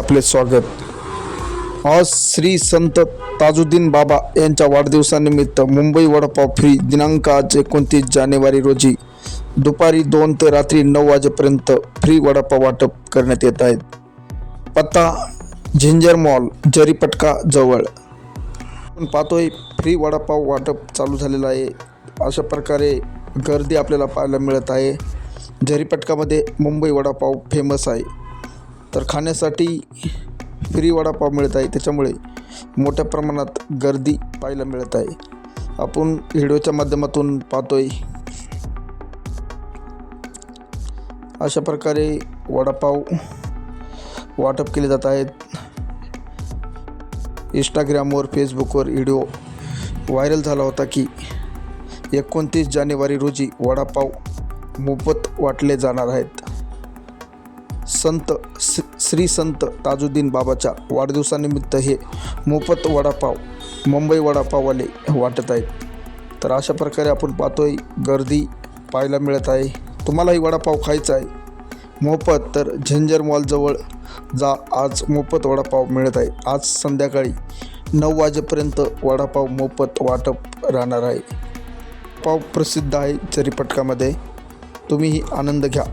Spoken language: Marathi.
आपले स्वागत. आज श्री संत ताजुद्दीन बाबा यांच्या वाढदिवसानिमित्त मुंबई वडापाव फ्री दिनांक आज एकोणतीस जानेवारी रोजी दुपारी दोन ते रात्री नऊ वाजेपर्यंत फ्री वडापाव वाटप करण्यात येत आहेत. पत्ता झिंजर मॉल जरीपटका जवळ. आपण पाहतोय फ्री वडापाव वाटप चालू झालेलं आहे. अशा प्रकारे गर्दी आपल्याला पाहायला मिळत आहे. जरीपटकामध्ये मुंबई वडापाव फेमस आहे. तर खाण्यासाठी फ्री वडापाव मिळत आहे. त्याच्यामुळे मोठ्या प्रमाणात गर्दी पाहायला मिळत आहे. आपण व्हिडिओच्या माध्यमातून पाहतोय. अशा प्रकारे वडापाव वाटप केले जात आहेत. इंस्टाग्रामवर फेसबुकवर व्हिडिओ व्हायरल झाला होता की एकोणतीस जानेवारी रोजी वडापाव मोफत वाटले जाणार आहेत. संत स- श्री संत ताजुद्दीन बाबाच्या वाढदिवसानिमित्त हे मोफत वडापाव मुंबई वडापाववाले वाटत आहेत. तर अशा प्रकारे आपण पाहतोय गर्दी पाहायला मिळत आहे. तुम्हालाही वडापाव खायचा आहे. मोफत तर झंजर मॉलजवळ जा आज मोफत वडापाव मिळत आहे. आज संध्याकाळी नऊ वाजेपर्यंत वडापाव मोफत वाटप राहणार आहे. पाव प्रसिद्ध आहे चरीपटकामध्ये तुम्हीही आनंद घ्या.